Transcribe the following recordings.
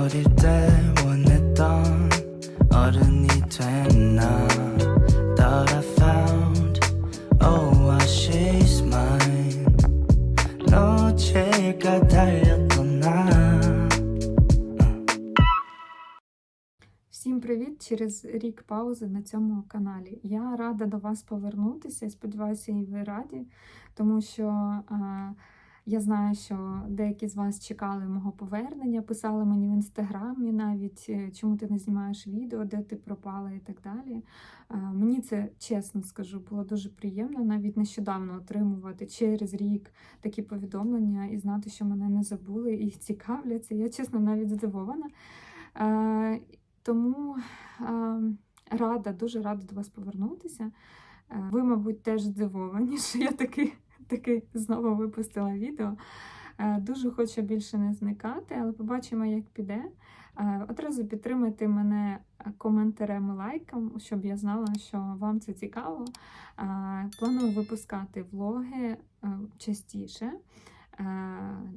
어릴 때 원했던 어른이 됐나 Thought I found Oh I she's mine 놓칠까 달렸던 나 Всім привіт через рік паузи на цьому каналі. Я рада до вас повернутися. Сподіваюся, і ви раді, тому що е, я знаю, що деякі з вас чекали мого повернення, писали мені в інстаграмі навіть, е, чому ти не знімаєш відео, де ти пропала і так далі. Е, мені це чесно скажу, було дуже приємно навіть нещодавно отримувати через рік такі повідомлення і знати, що мене не забули і цікавляться. Я чесно навіть здивована. Е, тому е, рада, дуже рада до вас повернутися. Ви, мабуть, теж здивовані, що я таки, таки знову випустила відео. Е, дуже хочу більше не зникати, але побачимо, як піде. Е, одразу підтримайте мене коментарем і лайком, щоб я знала, що вам це цікаво. Е, планую випускати влоги частіше.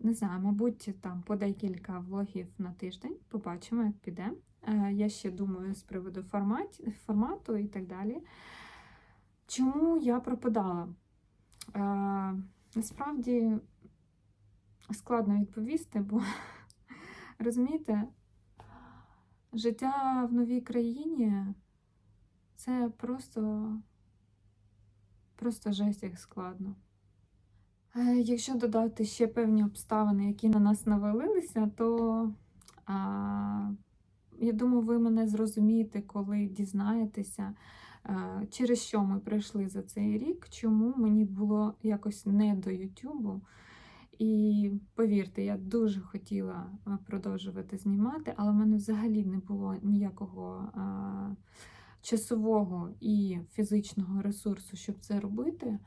Не знаю, мабуть, там по декілька влогів на тиждень. Побачимо, як піде. Я ще думаю з приводу формат, формату і так далі. Чому я пропадала? Е, Насправді складно відповісти, бо розумієте, життя в новій країні це просто, просто жесть як складно. Е, Якщо додати ще певні обставини, які на нас навалилися, то а, я думаю, ви мене зрозумієте, коли дізнаєтеся, через що ми пройшли за цей рік, чому мені було якось не до Ютубу. І повірте, я дуже хотіла е, продовжувати знімати, але в мене взагалі не було ніякого а, часового і фізичного ресурсу, щоб це робити.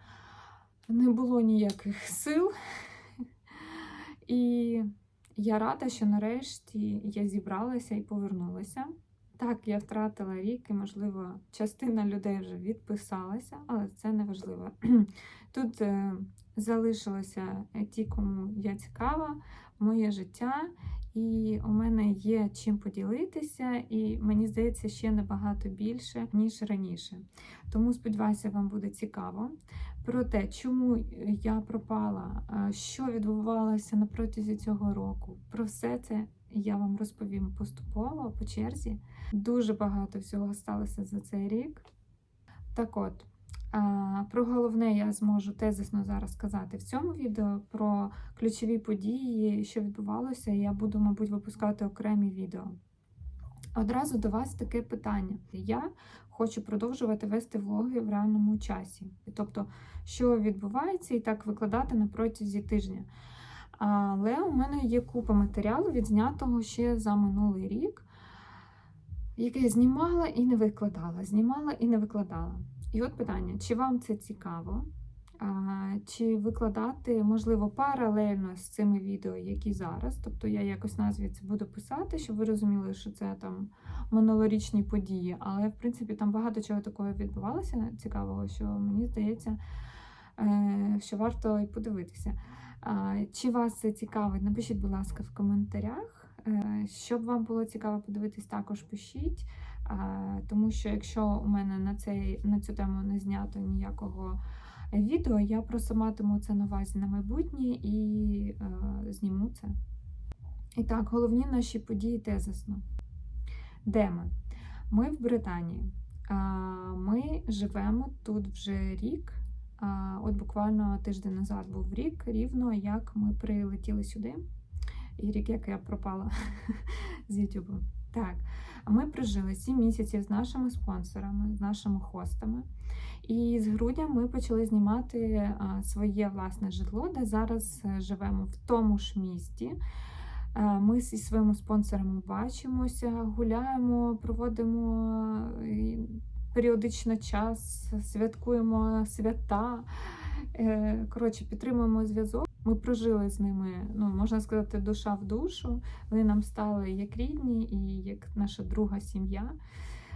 Не було ніяких сил. І я рада, що нарешті я зібралася і повернулася. Так, я втратила рік, і, можливо, частина людей вже відписалася, але це не важливо. Тут е, залишилося ті, кому я цікава, моє життя, і у мене є чим поділитися, і мені здається, ще набагато більше, ніж раніше. Тому сподіваюся, вам буде цікаво. Про те, чому я пропала, е, що відбувалося на протязі цього року. Про все це я вам розповім поступово по черзі. Дуже багато всього сталося за цей рік. Так от, про головне я зможу тезисно зараз сказати в цьому відео. Про ключові події, що відбувалося, я буду, мабуть, випускати окремі відео. Одразу до вас таке питання. Я хочу продовжувати вести влоги в реальному часі. Тобто, що відбувається, і так викладати на протязі тижня. Але у мене є купа матеріалу, відзнятого ще за минулий рік, яке я знімала і не викладала. Знімала і не викладала. І от питання: чи вам це цікаво? Чи викладати, можливо, паралельно з цими відео, які зараз. Тобто я якось назві це буду писати, щоб ви розуміли, що це там минулорічні події. Але, в принципі, там багато чого такого відбувалося цікавого, що мені здається, е, що варто і подивитися. Чи вас це цікавить? Напишіть, будь ласка, в коментарях. Е, Щоб вам було цікаво подивитись, також пишіть. Тому що якщо у мене на цей, на цю тему не знято ніякого відео, я просто матиму це на увазі на майбутнє і е, зніму це. І так, головні наші події тезисно. Де ми? Ми в Британії. Ми живемо тут вже рік. От буквально тиждень назад був рік, рівно як ми прилетіли сюди. І рік, як я пропала з Ютубу. Так, ми прожили 7 місяців з нашими спонсорами, з нашими хостами. І з грудня ми почали знімати своє власне житло, де зараз е, живемо в тому ж місті. Ми зі своїми спонсорами бачимося, гуляємо, проводимо е, періодично час, святкуємо свята. Е, Коротше, підтримуємо зв'язок. Ми прожили з ними, ну можна сказати, душа в душу. Вони нам стали як рідні і як наша друга сім'я.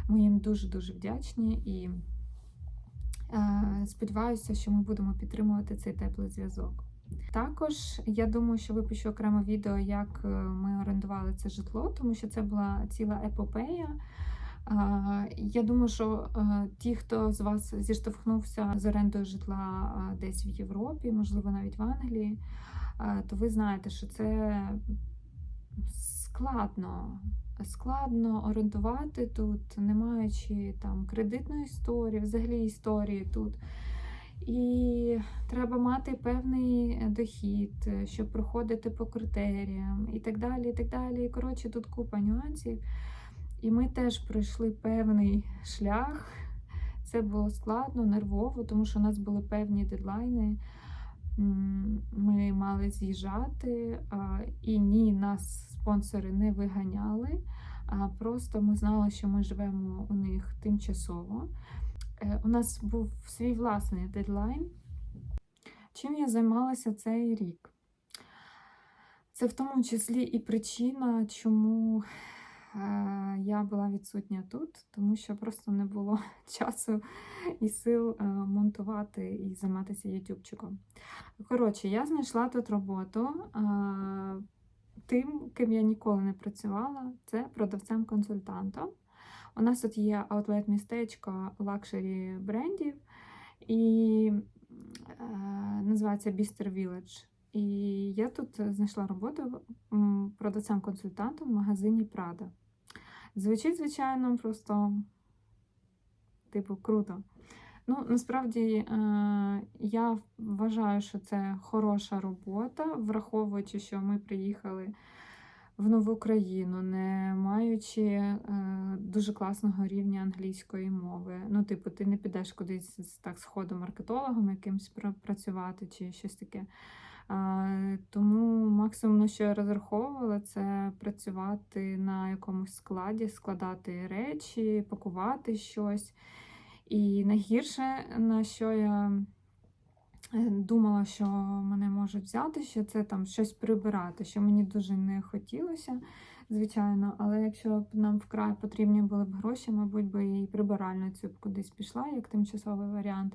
Ми їм дуже-дуже вдячні і е, сподіваюся, що ми будемо підтримувати цей теплий зв'язок. Також я думаю, що випущу окреме відео, як е, ми орендували це житло, тому що це була ціла епопея. Я думаю, що е, ті, хто з вас зіштовхнувся з орендою житла десь в Європі, можливо, навіть в Англії, е, то ви знаєте, що це складно. Складно орендувати тут, не маючи там кредитної історії, взагалі історії тут. І треба мати певний дохід, е, щоб проходити по критеріям і так далі. І так далі. Коротше, тут купа нюансів. І ми теж пройшли певний шлях. Це було складно, нервово, тому що у нас були певні дедлайни. Ми мали з'їжджати, і ні, нас спонсори не виганяли. Просто ми знали, що ми живемо у них тимчасово. Е, У нас був свій власний дедлайн. Чим я займалася цей рік? Це в тому числі і причина, чому я була відсутня тут, тому що просто не було часу і сил е, монтувати і займатися ютубчиком. Коротше, я знайшла тут роботу. е, Тим, ким я ніколи не працювала, це продавцем-консультантом. У нас тут є аутлет-містечко лакшері брендів і е, називається Bister Village. І я тут знайшла роботу м, продавцем-консультантом в магазині Prada. Звучить, звичайно, просто типу круто. Ну, насправді е, я вважаю, що це хороша робота, враховуючи, що ми приїхали в нову країну, не маючи е, дуже класного рівня англійської мови. Ну, типу, ти не підеш кудись з- так сходу маркетологом якимсь працювати чи щось таке. Тому максимум, на що я розраховувала, це працювати на якомусь складі, складати речі, пакувати щось. І найгірше, на що я е, думала, що мене можуть взяти, що це там щось прибирати, що мені дуже не хотілося, звичайно. Але якщо б нам вкрай потрібні були б гроші, мабуть, би і прибиральницю б кудись пішла, як тимчасовий варіант.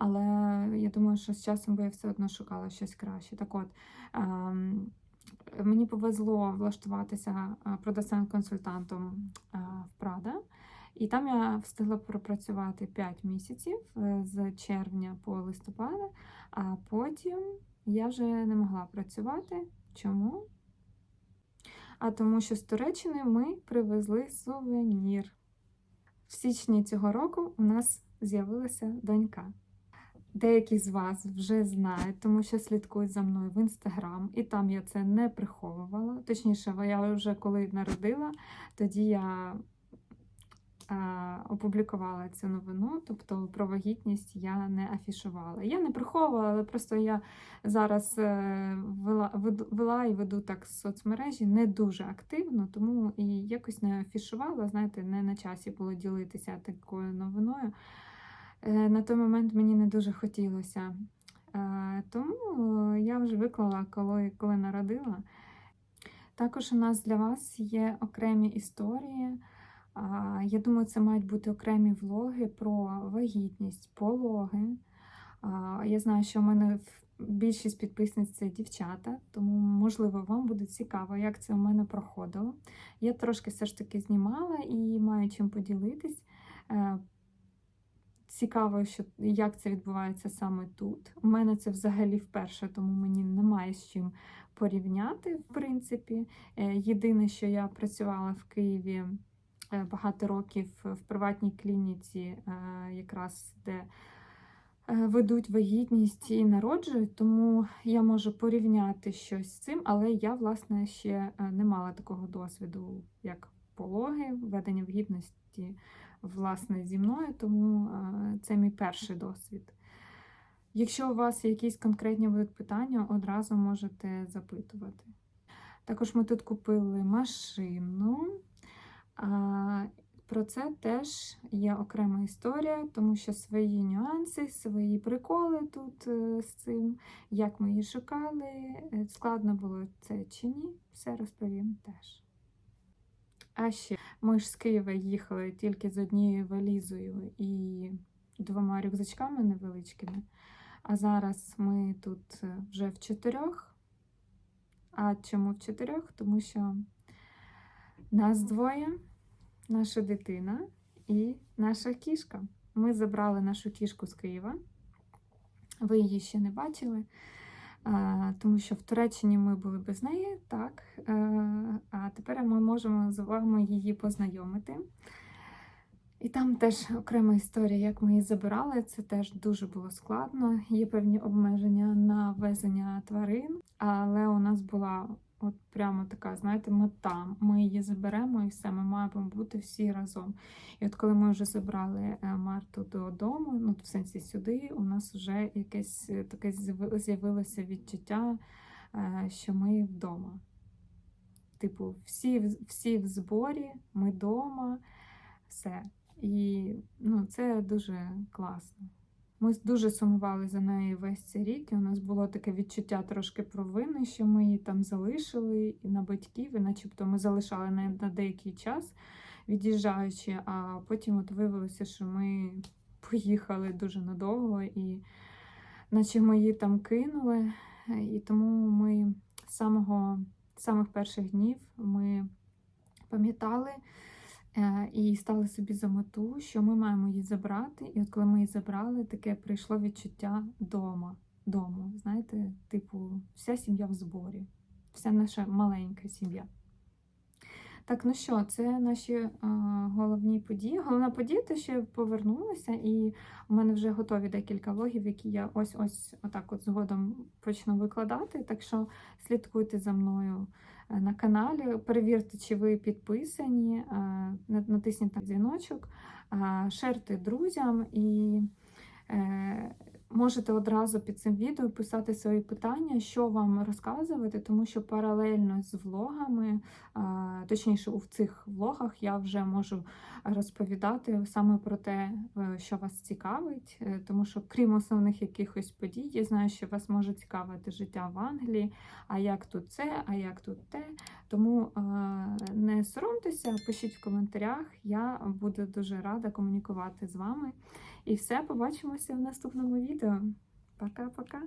Але я думаю, що з часом би я все одно шукала щось краще. Так от, ем, мені повезло влаштуватися е, продавцем-консультантом е, в Прада. І там я встигла пропрацювати 5 місяців е, з червня по листопада, а потім я вже не могла працювати. Чому? А тому що з Туреччини ми привезли сувенір. В січні цього року у нас з'явилася донька. Деякі з вас вже знають, тому що слідкують за мною в інстаграм, і там я це не приховувала. Точніше, я вже коли народила, тоді я а, опублікувала цю новину, тобто про вагітність я не афішувала. Я не приховувала, але просто я зараз е, вела, вела і веду так соцмережі не дуже активно, тому і якось не афішувала. Знаєте, не на часі було ділитися такою новиною. Е, На той момент мені не дуже хотілося. Е, Тому я вже виклала, коли, коли народила. Також у нас для вас є окремі історії. Я думаю, це мають бути окремі влоги про вагітність, пологи. Я знаю, що в мене більшість підписниць це дівчата, тому, можливо, вам буде цікаво, як це у мене проходило. Я трошки все ж таки знімала і маю чим поділитись. Цікаво, що як це відбувається саме тут. У мене це взагалі вперше, тому мені немає з чим порівняти, в принципі. Е, Єдине, що я працювала в Києві е, багато років в приватній клініці, е, якраз де ведуть вагітність і народжують, тому я можу порівняти щось з цим, але я, власне, ще не мала такого досвіду, як пологи, ведення вагітності, власне, зі мною, тому е, це мій перший досвід. Якщо у вас якісь конкретні будуть питання, одразу можете запитувати. Також ми тут купили машину. Про це теж є окрема історія, тому що свої нюанси, свої приколи тут е, з цим, як ми її шукали, е, складно було це чи ні, все розповім теж. А ще ми ж з Києва їхали тільки з однією валізою і двома рюкзачками невеличкими. А зараз ми тут е, вже в чотирьох. А чому в чотирьох? Тому що нас двоє, наша дитина і наша кішка. Ми забрали нашу кішку з Києва. Ви її ще не бачили, тому що в Туреччині ми були без неї, так. е, А тепер ми можемо з вами її познайомити. І там теж окрема історія, як ми її забирали. Це теж дуже було складно. Є певні обмеження на везення тварин, але у нас була от прямо така, знаєте, мета. Ми її заберемо і все, ми маємо бути всі разом. І от коли ми вже забрали е, Марту додому, ну в сенсі сюди, у нас вже якесь е, таке з'явилося відчуття, е, що ми вдома. Типу, всі, всі в зборі, ми вдома, все. І ну, це дуже класно. Ми дуже сумували за нею весь цей рік, і у нас було таке відчуття трошки провини, що ми її там залишили і на батьків, і начебто ми залишали на, на деякий час, від'їжджаючи, а потім от виявилося, що ми поїхали дуже надовго, і наче ми її там кинули. І тому ми з самих перших днів ми пам'ятали. Е, І стали собі за мету, що ми маємо її забрати. І от коли ми її забрали, таке прийшло відчуття дома. Дому. Знаєте, типу, вся сім'я в зборі, вся наша маленька сім'я. Так, ну що, це наші е, головні події. Головна подія те, що я повернулася, і у мене вже готові декілька влогів, які я ось-ось отак от згодом почну викладати. Так що слідкуйте за мною на каналі. Перевірте, чи ви підписані, натисніть на дзвіночок, шерте друзям і можете одразу під цим відео писати свої питання, що вам розказувати, тому що паралельно з влогами, точніше, у цих влогах я вже можу розповідати саме про те, е, що вас цікавить, е, тому що крім основних якихось подій, я знаю, що вас може цікавити життя в Англії, а як тут це, а як тут те. Тому е, не соромтеся, пишіть в коментарях. Я буду дуже рада комунікувати з вами. І все, побачимося в наступному відео. Пока-пока.